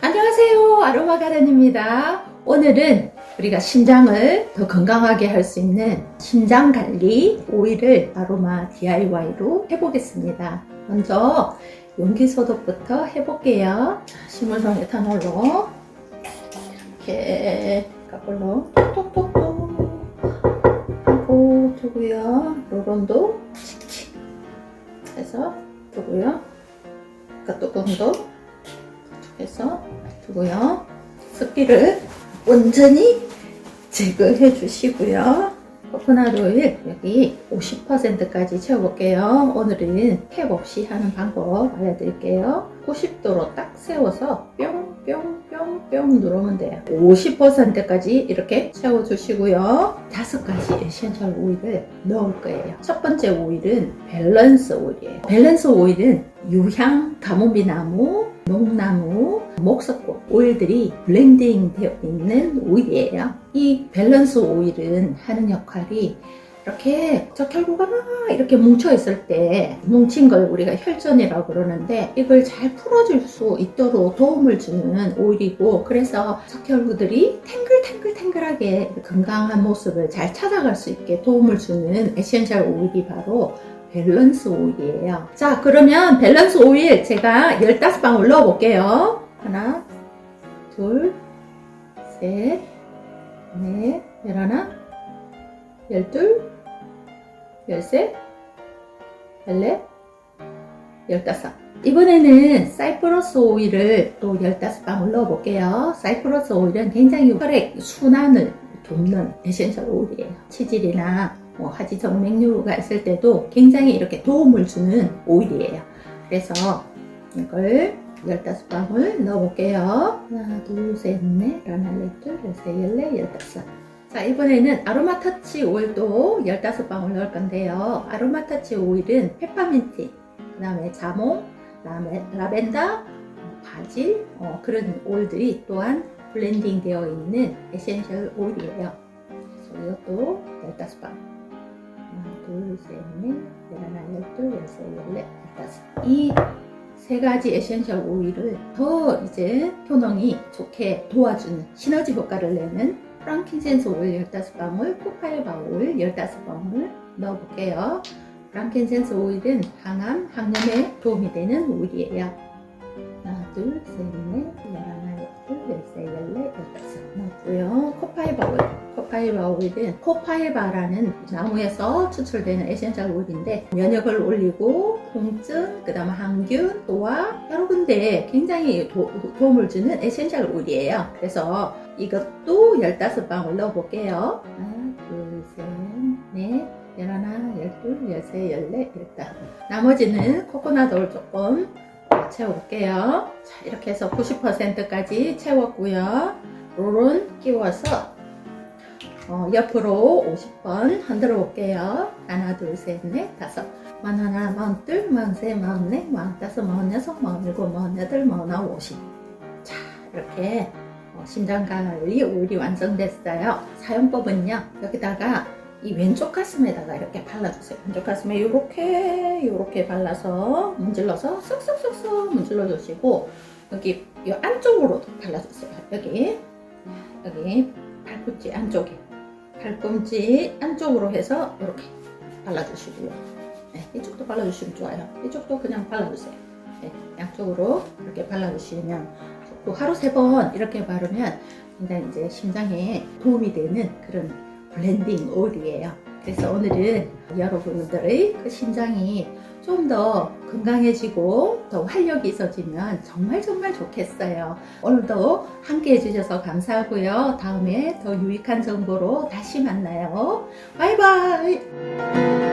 안녕하세요. 아로마 가든입니다. 오늘은 우리가 심장을 더 건강하게 할 수 있는 심장 관리 오일을 아로마 DIY로 해보겠습니다. 먼저 용기 소독부터 해볼게요. 자, 식물성 에탄올로 이렇게 까꿀로 톡톡톡톡 하고 두고요. 로론도 칙칙 해서 두고요. 아까 뚜껑도 해서 두고요. 습기를 온전히 제거해 주시고요. 코코넛 오일 여기 50%까지 채워볼게요. 오늘은 캡 없이 하는 방법 알려드릴게요. 90도로 딱 세워서 뿅뿅뿅뿅 누르면 돼요. 50%까지 이렇게 채워주시고요. 다섯 가지 에센셜 오일을 넣을 거예요. 첫 번째 오일은 밸런스 오일이에요. 밸런스 오일은 유향, 가뭄비 나무, 녹나무, 목석꽃 오일들이 블렌딩 되어 있는 오일이에요. 이 밸런스 오일은 하는 역할이 이렇게 저 결구가 막 이렇게 뭉쳐 있을 때 뭉친 걸 우리가 혈전이라고 그러는데 이걸 잘 풀어줄 수 있도록 도움을 주는 오일이고 그래서 석혈구들이 탱글탱글탱글하게 건강한 모습을 잘 찾아갈 수 있게 도움을 주는 에센셜 오일이 바로 밸런스 오일이에요. 자, 그러면 밸런스 오일 제가 15방울 넣어볼게요. 하나, 둘, 셋, 넷, 열하나, 열둘, 열셋, 열넷, 열다섯. 이번에는 사이프러스 오일을 또 15방울 넣어볼게요. 사이프러스 오일은 굉장히 혈액 순환을 돕는 에센셜 오일이에요. 치질이나 뭐 하지 정맥류가 있을 때도 굉장히 이렇게 도움을 주는 오일이에요. 그래서 이걸 15방울 넣어볼게요. 하나, 둘, 셋, 넷, 하나, 넷, 둘, 셋, 열넷, 열다섯. 자, 이번에는 아로마 터치 오일도 15방울 넣을 건데요. 아로마 터치 오일은 페퍼민트, 그 다음에 자몽, 라벤더, 바질, 어, 그런 오일들이 또한 블렌딩 되어 있는 에센셜 오일이에요. 그래서 이것도 15방울. 둘, 셋, 넷, 열하나, 열둘, 열셋, 열넷, 열다섯. 이 세 가지 에센셜 오일을 더 이제 효능이 좋게 도와주는 시너지 효과를 내는 프랑킨센스 오일 15방울, 코파이바 오일 15방울 넣어볼게요. 프랑킨센스 오일은 항암, 항염에 도움이 되는 오일이에요. 하나, 둘, 셋, 넷, 열하나, 열셋, 열넷, 열다섯 넣었고요. 코파이바 오일. 코파이바 오일은 코파이바라는 나무에서 추출되는 에센셜 오일인데 면역을 올리고 통증, 그 다음에 항균, 또한 여러 군데에 굉장히 도, 움을 주는 에센셜 오일이에요. 그래서 이것도 15방울 넣어볼게요. 하나, 둘, 셋, 넷, 열하나, 열둘, 열셋, 열넷, 열다섯. 나머지는 코코넛 오일 조금 채워볼게요. 자, 이렇게 해서 90%까지 채웠고요. 롤은 끼워서 어, 옆으로 50번 흔들어 볼게요. 하나, 둘, 셋, 넷, 다섯. 만 하나, 만 둘, 만 셋, 만 넷, 만 다섯, 만 여섯, 만 일곱, 만 여덟, 만 아홉, 오십. 자, 이렇게 어, 심장 관리 오일이 완성됐어요. 사용법은요. 여기다가 이 왼쪽 가슴에다가 이렇게 발라주세요. 왼쪽 가슴에 이렇게 이렇게 발라서 문질러서 쏙쏙쏙쏙 문질러 주시고 여기 이 안쪽으로도 발라주세요. 여기 여기 팔꿈치 안쪽에 팔꿈치 안쪽으로 해서 이렇게 발라주시고요. 네, 이쪽도 발라주시면 좋아요. 이쪽도 그냥 발라주세요. 네, 양쪽으로 이렇게 발라주시면 또 하루 세 번 이렇게 바르면 굉장히 이제 심장에 도움이 되는 그런 블렌딩 오일이에요. 그래서 오늘은 여러분들의 그 심장이 좀 더 건강해지고 더 활력이 있어지면 정말 정말 좋겠어요. 오늘도 함께 해주셔서 감사하고요. 다음에 더 유익한 정보로 다시 만나요. 바이바이!